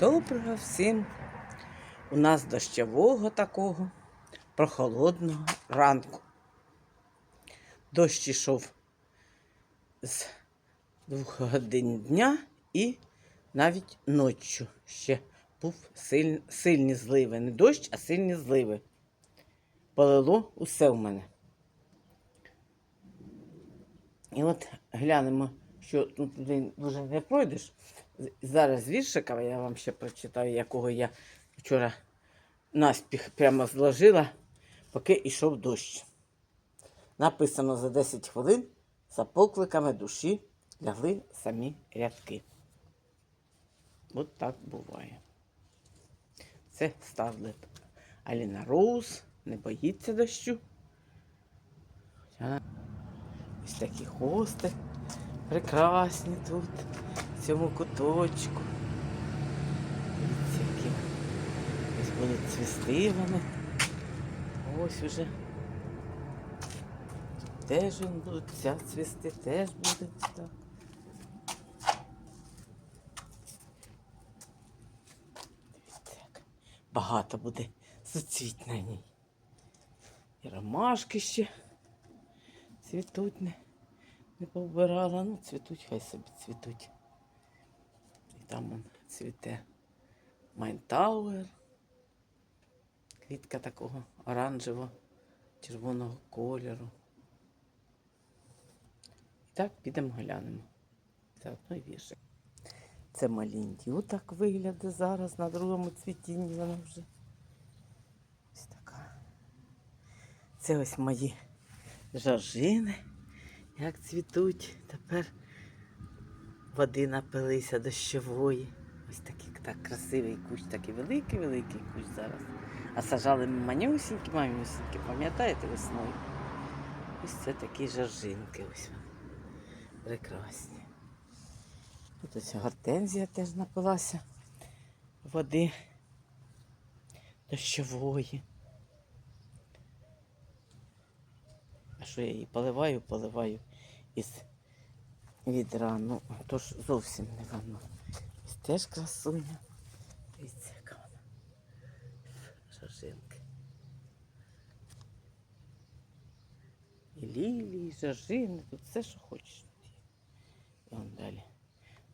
Доброго всім у нас дощового такого прохолодного ранку. Дощ ішов з двох годин дня і навіть ночі ще був силь, сильні зливи. Не дощ, а сильні зливи. Полило усе в мене. І от глянемо, що туди вже не пройдеш. Зараз віршика я вам ще прочитаю, якого я вчора наспіх прямо зложила, поки йшов дощ. Написано за 10 хвилин за покликами душі лягли самі рядки. От так буває. Це Старлет. Аліна Роуз не боїться дощу. Ось такі хости прекрасні тут, цьому куточку. Дивіться, які ось будуть цвісти вони. Ось уже. Теж вони будуть ця цвісти, теж будуть так. Дивіться, як багато буде зацвіть на ній. І ромашки ще цвітуть не, не повбирала. Ну, цвітуть, хай собі цвітуть. Там он цвіте Майнтауер. Квітка такого оранжево-червоного кольору. І так підемо глянемо. Заодно і віршик. Це маліндю так виглядає зараз на другому цвітінні вона вже. Ось така. Це ось мої жоржини, як цвітуть. Тепер води напилися дощової. Ось такий так красивий кущ, такий великий-великий кущ зараз. А сажали ми манюсінькі, манюсінькі, пам'ятаєте, весною? Ось це такі жоржинки. Ось вони. Прекрасні. Тут ось гортензія теж напилася води дощової. А що я її поливаю, поливаю із відра. Ну, то ж зовсім не воно. Ось теж красуня. Дивіться, яка вона. Жажинки. І лілії, і жажини, тут все, що хочеш. І вон далі.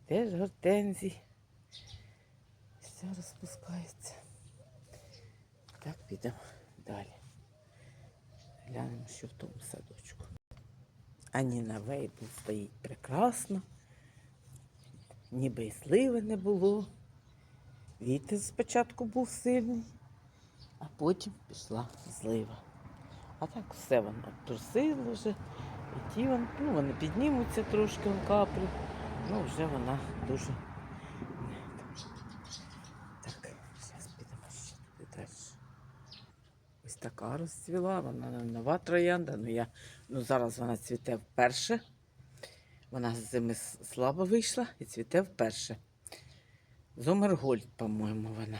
Теж гортензії. Все розпускається. Так, підемо далі. Глянемо, що в тому садочку. Аніна Вейбл стоїть прекрасно. Ніби і сливи не було. Вітер спочатку був сильний, а потім пішла злива. А так все воно трусило вже. І ті вон, ну, вони піднімуться трошки в каплю. Ну, вже вона дуже. Так, зараз підемо ще туди далі. Ось така розцвіла, вона нова троянда. Ну, я, ну зараз вона цвіте вперше. Вона з зими слабо вийшла і цвіте вперше. Зомергольд, по-моєму, вона.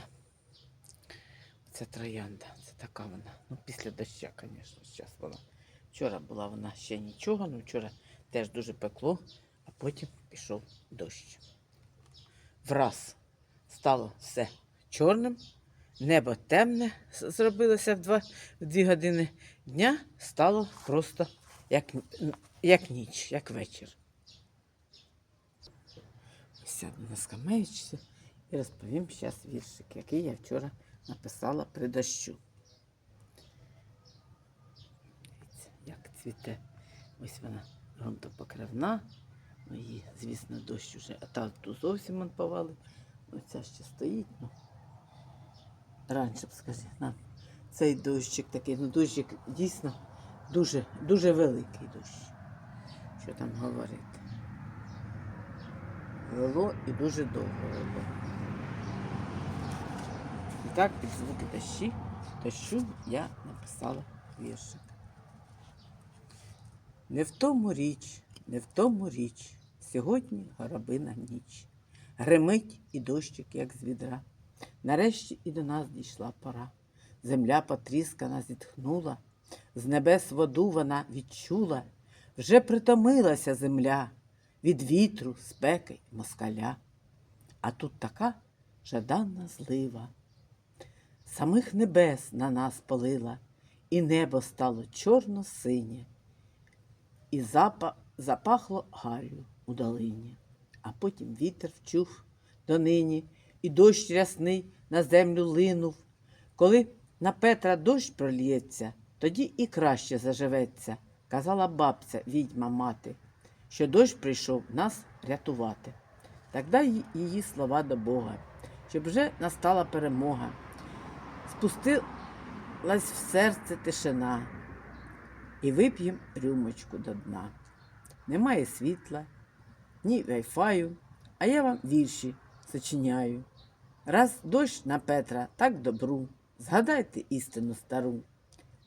Це троянда, це така вона. Ну, після доща, звісно, зараз вона. Вчора була вона ще нічого, ну вчора теж дуже пекло, а потім пішов дощ. Враз стало все чорним, небо темне зробилося в, два, в дві години дня, стало просто як, як ніч, як вечір. Сяду на скамеєчці і розповім зараз віршик, який я вчора написала при дощу. Дивіться, як цвіте. Ось вона ґрунтопокривна. Ну, її, звісно, дощ уже, а та зовсім он повалив. Оця ще стоїть. Ну. Раніше б скажи, нам цей дощик такий, ну дощик дійсно дуже, дуже великий дощ. Що там говорити? Вело і дуже довго вело. І так під звуки дощі, дощу я написала віршик. Не в тому річ, не в тому річ. Сьогодні горобина ніч. Гримить і дощик, як з відра. Нарешті і до нас дійшла пора. Земля потріскана зітхнула, з небес воду вона відчула. Вже притомилася земля від вітру, спеки й москаля. А тут така жаданна злива. Самих небес на нас полила, і небо стало чорно-синє, і запа... запахло галлю у долині. А потім вітер вчув донині, і дощ рясний на землю линув. Коли на Петра дощ пролється, тоді і краще заживеться, казала бабця, відьма мати, що дощ прийшов нас рятувати. Так дай її слова до Бога, щоб вже настала перемога. Спустилась в серце тишина, і вип'єм рюмочку до дна. Немає світла, ні вайфаю, а я вам вірші сочиняю. Раз дощ на Петра так добру, згадайте істину стару,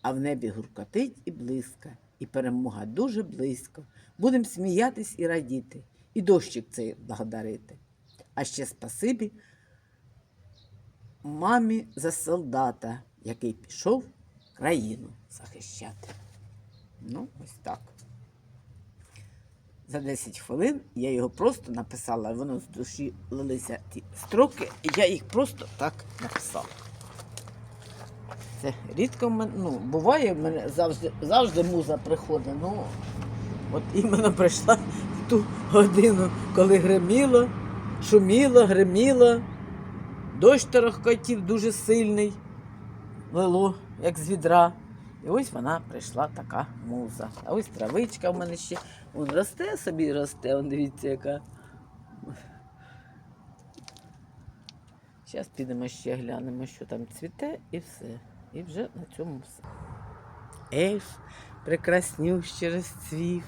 а в небі гуркотить і близька, і перемога дуже близько. Будем сміятись і радіти, і дощик цей благодарити. А ще спасибі мамі за солдата, який пішов країну захищати. Ну, ось так. За 10 хвилин я його просто написала, воно з душі лилися ті строки, і я їх просто так написала. Це рідко в мене, ну, буває, в мене завжди, завжди муза приходить. Ну, от іменно прийшла в ту годину, коли гриміло, шуміло, гриміло, дощ торохкотів дуже сильний, лило, як з відра. І ось вона прийшла така муза. А ось травичка в мене ще. Вон росте собі росте, он дивіться, яка. Зараз підемо ще глянемо, що там цвіте, і все. І вже на цьому все. Ельф прекраснющий розцвів.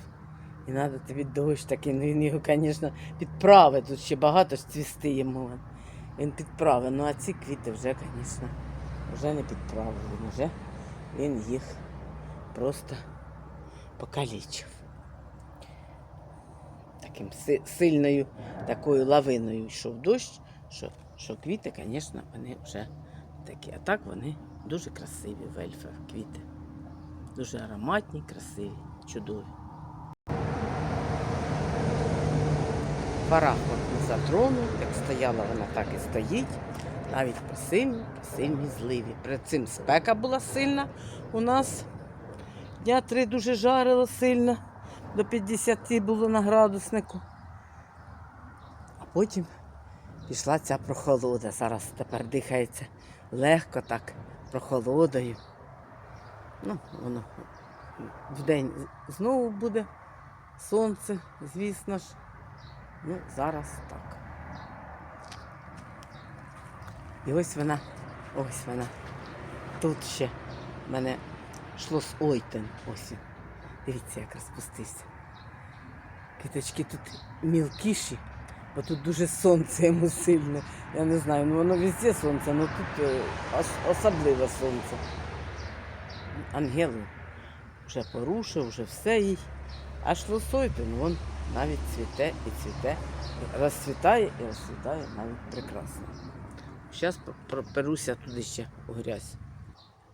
І треба тобі дощ такий, ну він його, звісно, підправить. Тут ще багато ж цвісти йому. Він підправить. Ну а ці квіти вже, звісно, вже не підправив. Він вже він їх просто покалічив. Таким сильною такою лавиною йшов дощ, що, що квіти, звісно, вони вже такі. А так вони дуже красиві в ельфах квіти. Дуже ароматні, красиві, чудові. Парахор не затронув, як стояла вона, так і стоїть. Навіть по сильній, по сильній зливі. Перед цим спека була сильна у нас. Дня три дуже жарило сильно, до 50 було на градуснику. А потім пішла ця прохолода. Зараз тепер дихається легко так, прохолодою. Ну, воно вдень знову буде сонце, звісно ж. Ну, зараз так. І ось вона, ось вона. Тут ще в мене шлос Ойтен. Ось. Дивіться, як розпустився. Квіточки тут мілкіші, бо тут дуже сонце йому сильне. Я не знаю, ну воно везде сонце, але тут е, особливе сонце. Ангели вже порушив, вже все їй. А шлосойтен, вон навіть цвіте і цвіте, розцвітає і розцвітає навіть прекрасно. Зараз проперуся туди ще у грязь.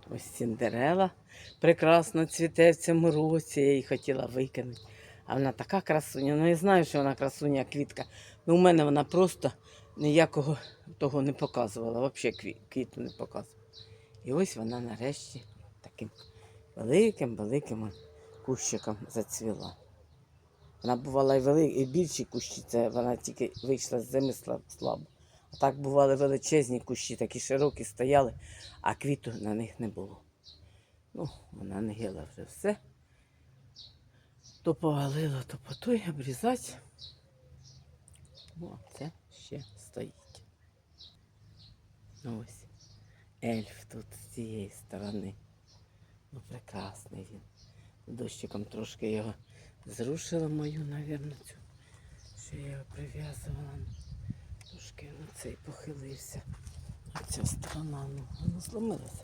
Ось Сіндерела прекрасно цвіте в цьому році. Я її хотіла викинути. А вона така красуня. Ну я знаю, що вона красуня квітка. Ну у мене вона просто ніякого того не показувала. Взагалі кві- квіту не показувала. І ось вона нарешті таким великим-великим кущиком зацвіла. Вона бувала і великі, і більші кущі, це вона тільки вийшла з зими сла- слабо. Так бували величезні кущі, такі широкі стояли, а квіту на них не було. Ну, вона не гила вже все. То повалило, то по той обрізати. Ну, а це ще стоїть. Ну, Ось. Ельф тут з цієї сторони. Ну, прекрасний він. Дощиком трошки його зрушила мою, напевно, цю, що я його прив'язувала. Трошки на цей похилився. А ця сторона, ну, вона зламилася.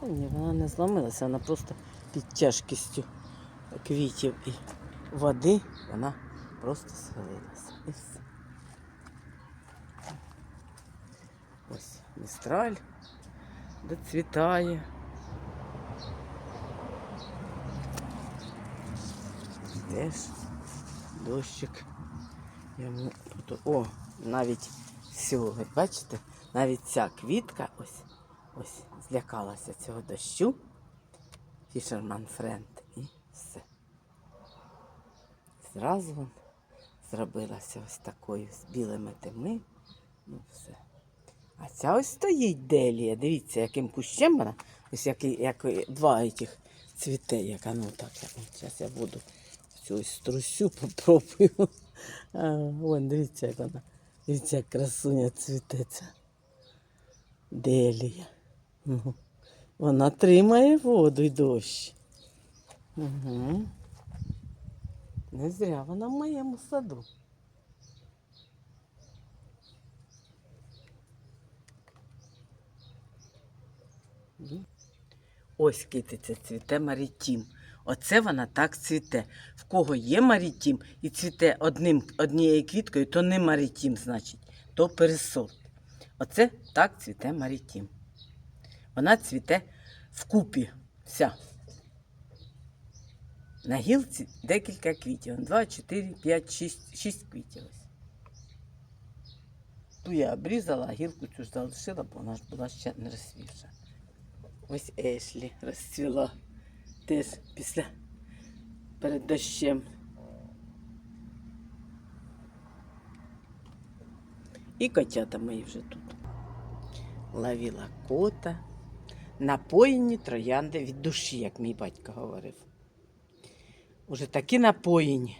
Та ні, вона не зламилася, вона просто під тяжкістю квітів і води вона просто схилилася. І все. Ось містраль доцвітає. Теж дощик. Йому о, навіть всього, бачите, Навіть ця квітка ось, ось злякалася цього дощу. Фішерман Френд і все. Зразу вон зробилася ось такою з білими тими. Ну, все. А ця ось стоїть делія. Дивіться, яким кущем вона. Ось який, як два цих цвіте, яка ну так. Зараз я буду цю ось струсю, попробую. Вон, дивіться, як вона. Дивіться, красуня цвітеться. Делія. Вона тримає воду й дощ. Угу. Не зря вона в моєму саду. Ось китиця цвіте марітім. Оце вона так цвіте. В кого є марітім і цвіте одним, однією квіткою, то не марітім, значить, то пересорт. Оце так цвіте марітім. Вона цвіте вкупі. Вся. На гілці декілька квітів. Два, чотири, п'ять, шість, шість квітів. Ту я обрізала, а гілку цю ж залишила, бо вона ж була ще не розсвіжа. Ось Ешлі розцвіла теж після перед дощем. І котята мої вже тут. Ловила кота. Напоєні троянди від душі, як мій батько говорив. Уже такі напоєні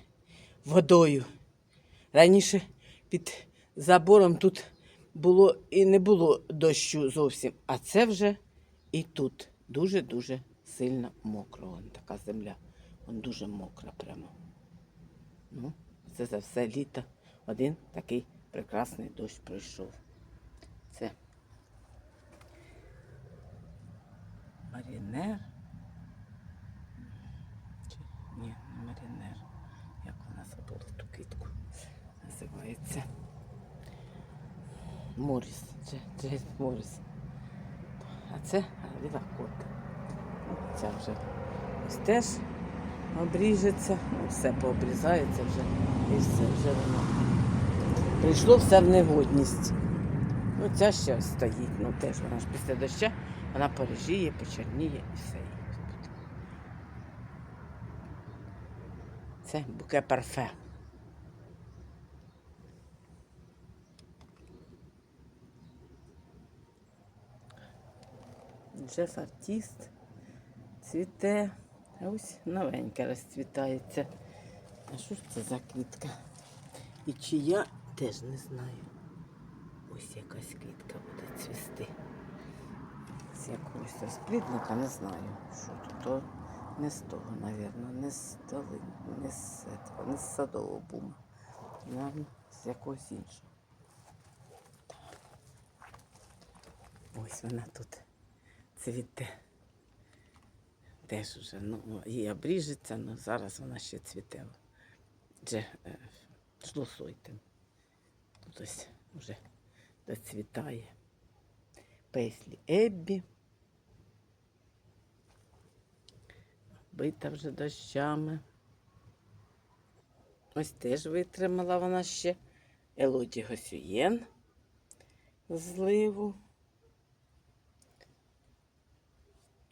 водою. Раніше під забором тут було і не було дощу зовсім, а це вже і тут дуже-дуже сильно мокро. Вон така земля. Вон дуже мокра прямо. Ну, це за все літо один такий прекрасний дощ пройшов. Це Марінер. Чи ні, не Марінер. Як вона забула ту квітку називається? Моріс. Дже- Джейс Моріс. А це Ліла Кот. Ця вже ось теж обріжеться. Ну, все пообрізається вже. І все вже воно. Прийшло все в негодність. Ну, ця ще ось стоїть. Ну теж вона ж після дощу вона порежіє, почерніє і все. Це буке парфе. Джеф артист цвіте. А ось новенька розцвітається. А що ж це за квітка? І чия теж не знаю. Ось якась квітка буде цвісти. З якогось розплідника не знаю. Що тут? То не з того, мабуть, не з доли, не з, этого, не з садового бума. Наверно, з якогось іншого. Ось вона тут цвіте. Теж уже, ну, її обріжеться, але зараз вона ще цвіте. Дже е, шлосуйте. Тут ось вже доцвітає. Песлі Еббі. Бита вже дощами. Ось теж витримала вона ще. Елоді Госюєн зливу.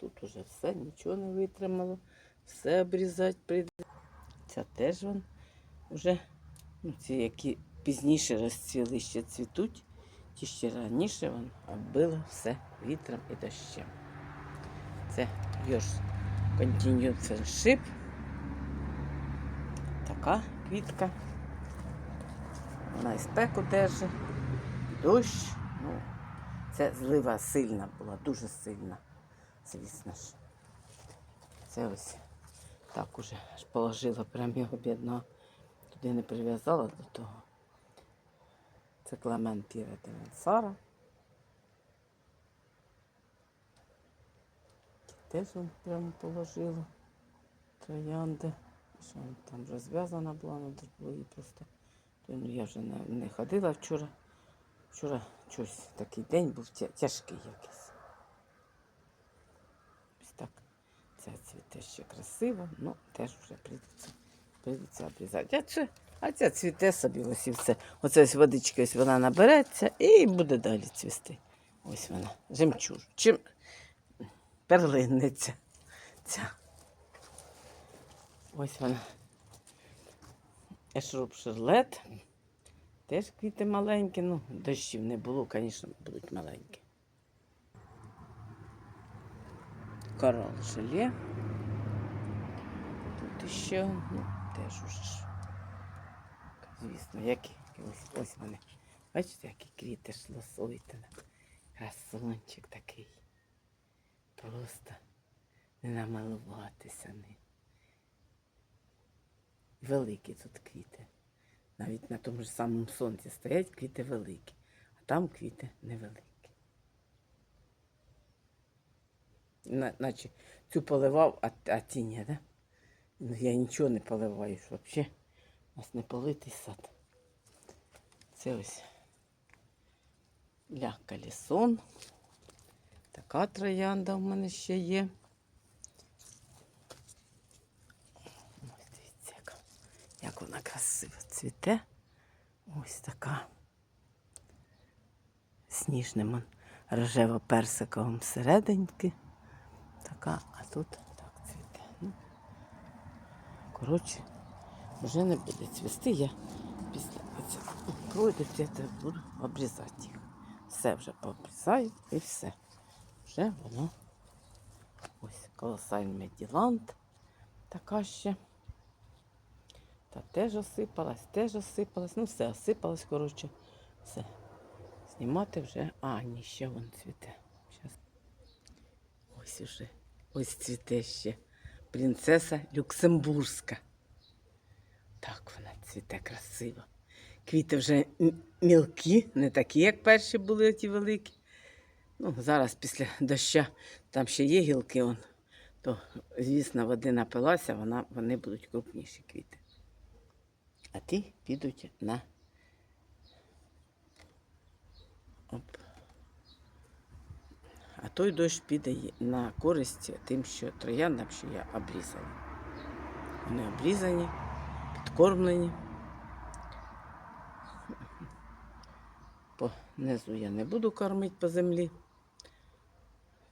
Тут уже все, нічого не витримало. Все обрізати прийде. Ця теж вон вже, ну, ці, які пізніше розцвіли, ще цвітуть. Ті ще раніше вон оббило все вітром і дощем. Це Йорш Continue Friendship. Така квітка. Вона і спеку держить, дощ. Ну, це злива сильна була, дуже сильна, звісно ж. Це ось так уже аж положила прям його бідно. Туди не прив'язала до того. Це Клемент Піре Сара. Теж он прямо положила троянди. Що там розв'язана була, треба було її просто. Ну, я вже не, не ходила вчора. Вчора щось такий день був тяжкий якийсь. Ось так. Ця цвіте ще красиво, ну теж вже прийдеться, прийдеться обрізати. А це А ця цвіте собі ось і все. Оце ось водичка, ось вона набереться і буде далі цвісти. Ось вона. Жемчуж. Чим перлинниця. Ця. Ось вона. Ешруб шерлет. Теж квіти маленькі. Ну, дощів не було, звісно, будуть маленькі. Корал желе. Тут ще, ну, теж уже. Звісно, які ось, ось вони. Бачите, які квіти ж лосуйте. Красунчик такий. Просто не намилуватися ним. Великі тут квіти. Навіть на тому ж самому сонці стоять квіти великі, а там квіти невеликі. На- Наче цю поливав, а, а ті ні, да? Ну, я нічого не поливаю взагалі. У нас не политий сад. Це ось ля калісон. Така троянда в мене ще є. Ось яка, як вона красиво цвіте. Ось така. Сніжним рожево-персиковим серединки. Така, а тут так цвіте. Ну, коротше, вже не буде цвісти. Я після цього пройдуть, я те буду обрізати їх. Все вже пообрізаю і все. Вже воно ось колосальний меділант. Така ще. Та теж осипалась, теж осипалась. Ну все, осипалась, коротше, все. Знімати вже. А, ні, ще вон цвіте. Ось уже. Ось цвіте ще. Принцеса Люксембурзька. Так вона цвіте красиво. Квіти вже мілкі, не такі, як перші були ті великі. Ну, зараз після доща там ще є гілки, он, то, звісно, води напилася, вона, вони будуть крупніші квіти. А ті підуть на. Оп. А той дощ піде на користь тим, що трояндам, що я обрізала. Вони обрізані, підкормлені. По низу я не буду кормити по землі.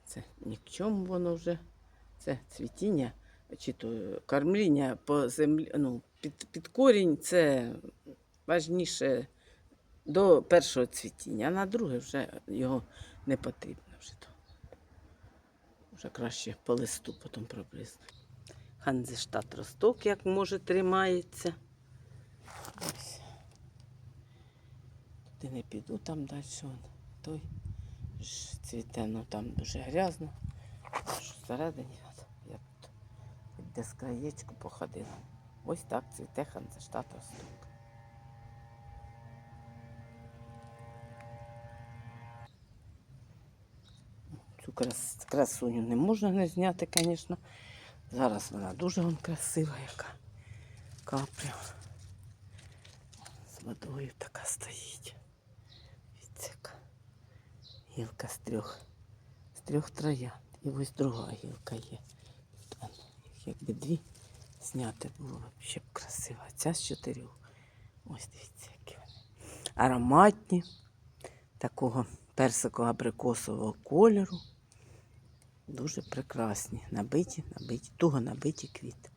Це ні к чому воно вже. Це цвітіння, чи то кормління по землі, ну, під, під корінь це важніше до першого цвітіння, а на друге вже його не потрібно вже краще по листу потім приблизно. Ханзештат росток, як може, тримається. Ось. Туди не піду, там далі вон, той ж цвіте, ну там дуже грязно. Всередині я тут де з краєчку походила. Ось так цвіте Ханзештат росток. Крас, красуню не можна не зняти, звісно. Зараз вона дуже вон красива, яка капля. З водою така стоїть. Яка гілка з трьох, з трьох троянд. І ось друга гілка є. Тут якби дві зняти було ще б красиво. Ця з чотирьох. Ось дивіться, які вони. Ароматні, такого персико-абрикосового кольору. Дуже прекрасні. Набиті, набиті, туго набиті квіти.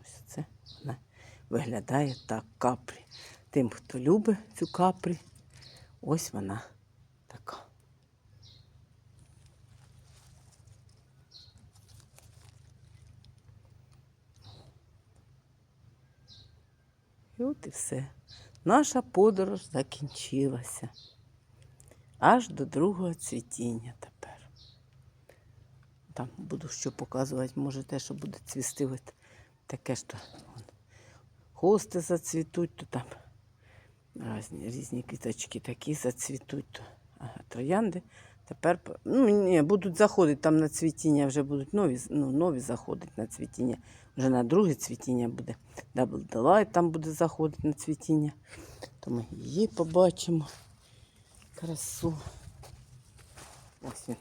Ось це вона виглядає так капрі. Тим, хто любить цю капрі, ось вона така. І от і все. Наша подорож закінчилася. Аж до другого цвітіння тепер. Там буду що показувати, може те, що буде цвісти. От таке то вон, хости зацвітуть, то там різні, різні квіточки такі зацвітуть. То, ага, троянди. Тепер ну, ні, будуть заходити там на цвітіння, вже будуть нові, ну, нові заходить на цвітіння. Вже на друге цвітіння буде. Double Delight там буде заходити на цвітіння. То ми її побачимо. Красу. Ось він.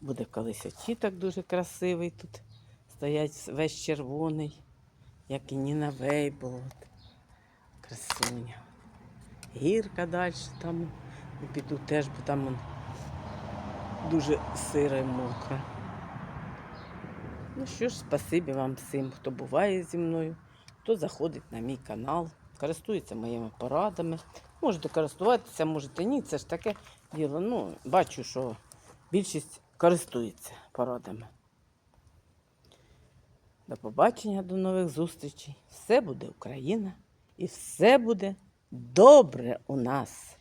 Буде колись очіток дуже красивий тут. стоять весь червоний, як і Ніна Вейбл. От. Красуня. Гірка далі там. Піду теж, бо там дуже сиро і мокро. Ну що ж, спасибі вам всім, хто буває зі мною, хто заходить на мій канал, користується моїми порадами. Можете користуватися, можете ні. Це ж таке діло. Ну, бачу, що більшість користується порадами. До побачення, до нових зустрічей. Все буде Україна і все буде добре у нас.